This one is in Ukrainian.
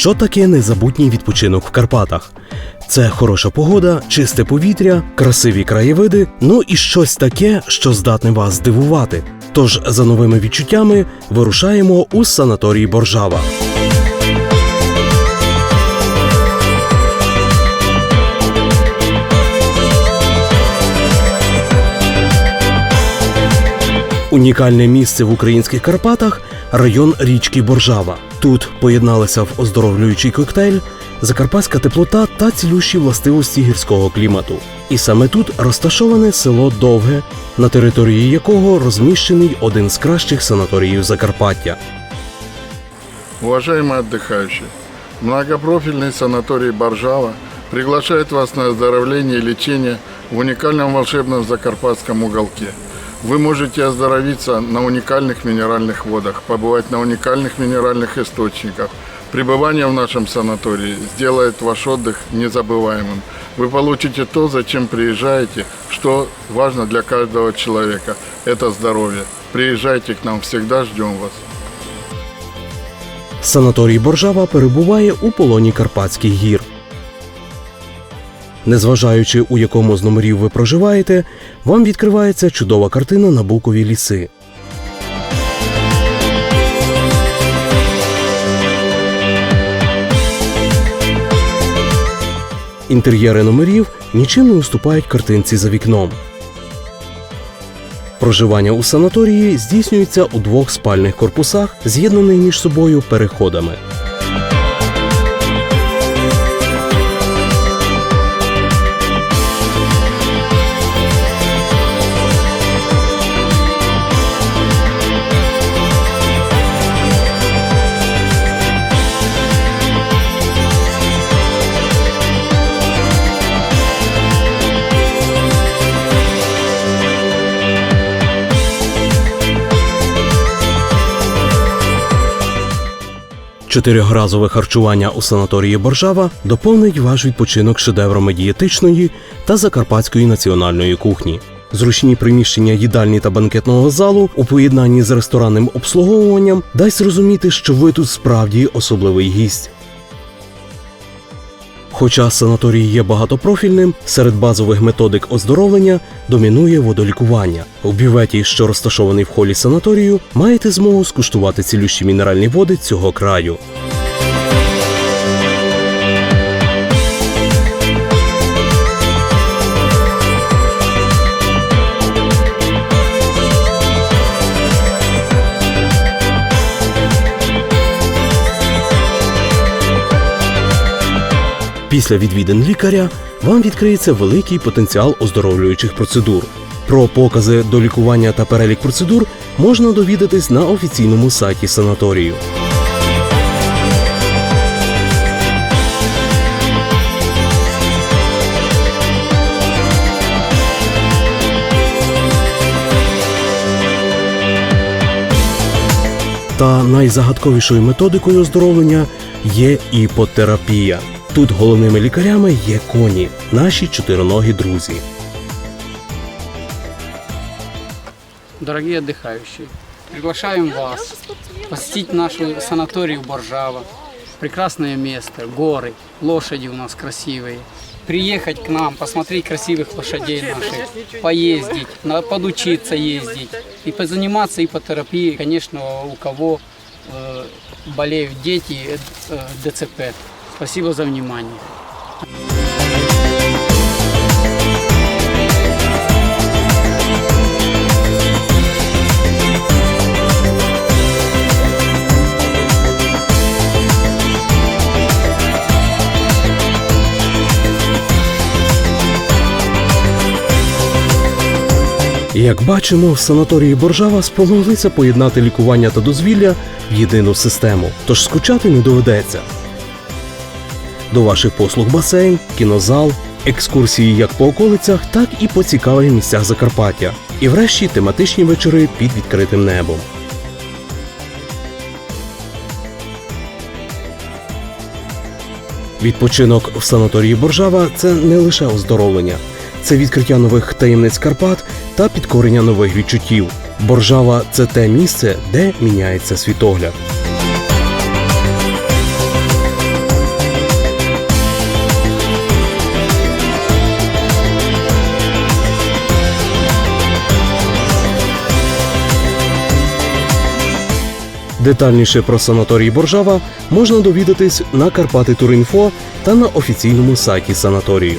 Що таке незабутній відпочинок в Карпатах? Це хороша погода, чисте повітря, красиві краєвиди, ну і щось таке, що здатне вас здивувати. Тож за новими відчуттями вирушаємо у санаторій Боржава. Унікальне місце в українських Карпатах район річки Боржава. Тут поєдналися в оздоровлюючий коктейль, закарпатська теплота та цілющі властивості гірського клімату. І саме тут розташоване село Довге, на території якого розміщений один з кращих санаторіїв Закарпаття. Уважаемые отдыхающие, многопрофильный санаторий Боржава приглашает вас на оздоровление и лечение в уникальном волшебном закарпатском уголке. Вы можете оздоровиться на уникальных минеральных водах, побывать на уникальных минеральных источниках. Пребывание в нашем санатории сделает ваш отдых незабываемым. Вы получите то, зачем приезжаете, что важно для каждого человека. Это здоровье. Приезжайте к нам, всегда ждем вас. Санаторій Боржава перебуває у полоні Карпатських гір. Незважаючи у якому з номерів ви проживаєте, вам відкривається чудова картина на букові ліси. Інтер'єри номерів нічим не уступають картинці за вікном. Проживання у санаторії здійснюється у двох спальних корпусах, з'єднаних між собою переходами. Чотирьохразове харчування у санаторії Боржава доповнить ваш відпочинок шедеврами дієтичної та закарпатської національної кухні. Зручні приміщення їдальні та банкетного залу у поєднанні з ресторанним обслуговуванням дасть зрозуміти, що ви тут справді особливий гість. Хоча санаторій є багатопрофільним, серед базових методик оздоровлення домінує водолікування. У бюветі, що розташований в холі санаторію, маєте змогу скуштувати цілющі мінеральні води цього краю. Після відвідин лікаря вам відкриється великий потенціал оздоровлюючих процедур. Про покази до лікування та перелік процедур можна довідатись на офіційному сайті санаторію. Та найзагадковішою методикою оздоровлення є іпотерапія. Тут головними лікарями є коні, наші чотириногі друзі. Дорогие отдыхающие, приглашаем вас посетить нашу санаторию Боржава. Прекрасное место, горы, лошади у нас красивые. Приехать к нам, посмотреть красивых лошадей наших, поездить, на- подучиться ездить и позаниматься ипотерапией, конечно, у кого э, болеют дети, э, э, ДЦП. Спасибо за внимание. Як бачимо, в санаторії Боржава спромоглися поєднати лікування та дозвілля в єдину систему, тож скучати не доведеться. До ваших послуг басейн, кінозал, екскурсії як по околицях, так і по цікавих місцях Закарпаття. І врешті тематичні вечори під відкритим небом. Відпочинок в санаторії Боржава це не лише оздоровлення, це відкриття нових таємниць Карпат та підкорення нових відчуттів. Боржава це те місце, де міняється світогляд. Детальніше про санаторій Боржава можна довідатись на Карпати Турінфо та на офіційному сайті санаторію.